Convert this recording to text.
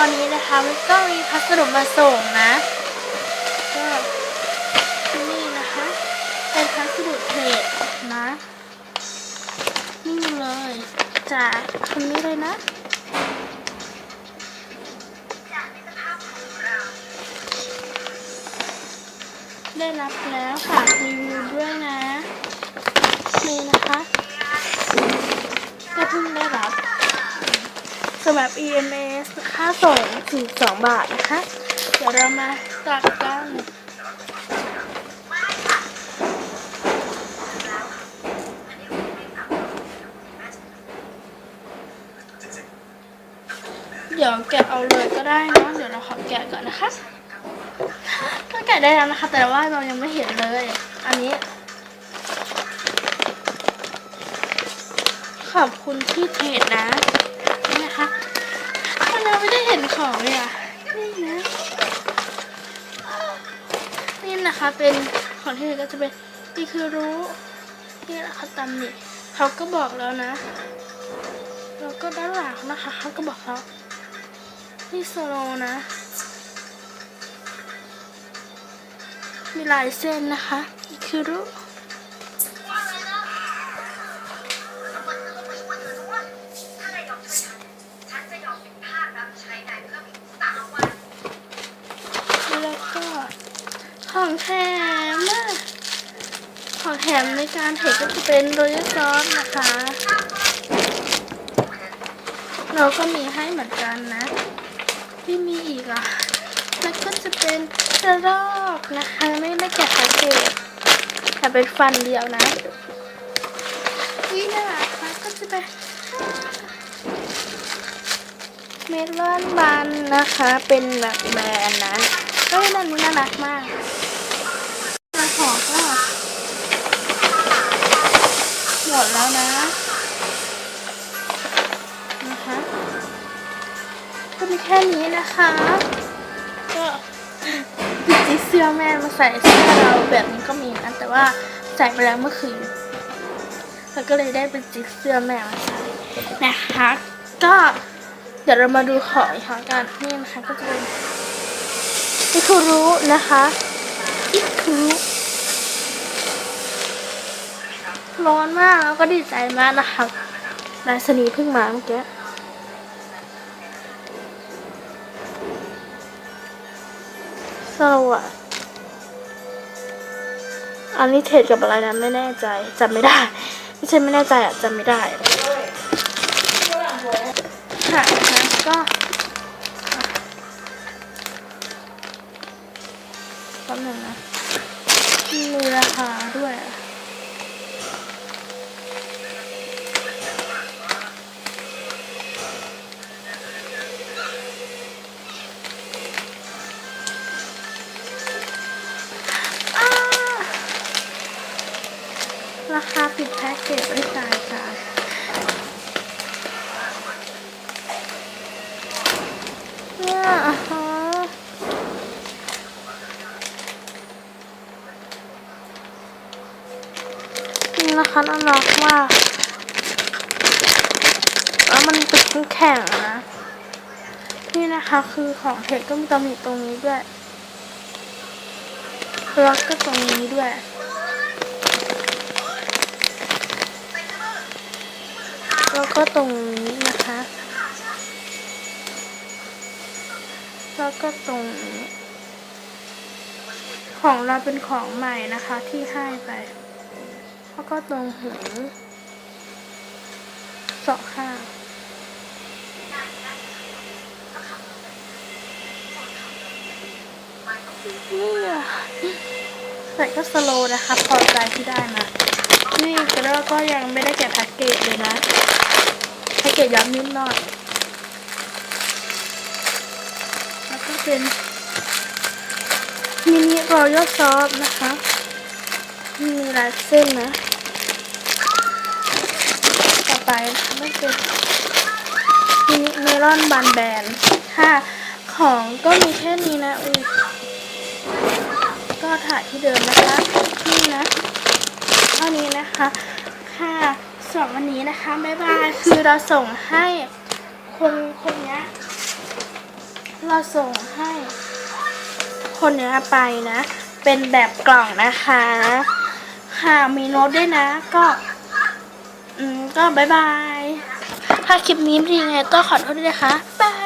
วันนี้นะคะมันก็มีพัสดุมาส่งนะก็นี่นะคะ เป็นพัสดุเพจนะนี่เลยจากคนนี้เลยนะได้รับแล้วฝากรีวิวด้วยนะนี่นะคะก็เพิ่งได้รับ สำหรับ EMS ค่าส่ง42บาทนะคะ เดี๋ยวเรามาตัดกันเดี๋ยวแกะเอาเลยก็ได้นะเดี๋ยวเราขอแกะก่อนนะคะ ก็แกะได้แล้วนะคะ แต่ว่าเรายังไม่เห็นเลย อันนี้ ขอบคุณที่เพจนะ นี่นะคะถ้าเราไม่ได้เห็นของเลยอะนี่นะนี่นะคะเป็นของที่ก็จะเป็นนี่คือรู้นี่นะคะตำหนิเขาก็บอกแล้วนะแล้วก็ด้านหลังนะคะเขาก็บอกแล้วนี่โซโลนะ มีลายเส้นนะคะนี่คือรู้ ของแถมอะของแถมในการเทก็จะเป็นโรยซอสนะคะ เราก็มีให้เหมือนกันนะ ที่มีอีกอะ แล้วก็จะเป็นกระรอกนะคะ ไม่ได้แกะแพ็กเกจแต่เป็นฟันเดียวนะนี่นะคะก็จะเป็นเมลอนบันนะคะ เป็นแบบแบรนด์นะก็เป็นอันนี้น่ารักมาก องก็หมดแล้วนะนะคะก็มีแค่นี้นะคะ ก็จิเสื้อแม่มาใส่เสื้อเราแบบนี้ก็มีนะแต่ว่าใส่ไปแล้วเมื่อคืนแล้วก็เลยได้เป็นจิกเสื้อแม่มาใส่นะคะก็เดี๋ยวเรามาดูของอีกครั้งกันนี่นะคะก็จะเป็นอิคุรุนะคะอิคุรุ ร้อนมากแล้วก็ดีใจมากนะคะนายสนีเพิ่งมาเมื่อกี้สวัสดอันนี้เทรดกับอะไรนะไม่แน่ใจจำไม่ได้ ไม่ใช่ไม่แน่ใจอะจำไม่ได้ เกจไม่จ่ายจ่ายเนี่ยอะฮะนี่นะคะน่ารักมากแล้วมันเป็นแข็งนะ นี่นะคะคือของเทคก็มีตำหนิตรงนี้ด้วยแล้วก็ตรงนี้ด้วย แล้วก็ตรงนี้นะคะ แล้วก็ตรงนี้ของเราเป็นของใหม่นะคะที่ให้ไป แล้วก็ตรงหูสองข้างนี่อะแต่ก็สโลนะคะพอใจที่ได้มา นี่กระก็ยังไม่ได้แกะแพ็กเกจเลยนะ ย้ำนิดหน่อย แล้วก็เป็นมินิรอยซอสนะคะมีลายเส้นนะ ต่อไปนะคะก็เป็นมินิเมลอนบานแบนค่ะ ของก็มีแค่นี้นะอุ้ยก็ถ่ายที่เดิมนะคะ นี่นะ เท่านี้นะคะ ค่ะำหรับวันนี้นะคะบ๊ายบายคือเราส่งให้คนคนนี้เราส่งให้ คนนี้ไปนะ เป็นแบบกล่องนะคะ ค่ะมีโน้ตด้วยนะก็ อืมก็บายบาย ถ้าคลิปนี้เป็นยังไงก็ขอโทษด้วยนะคะบาย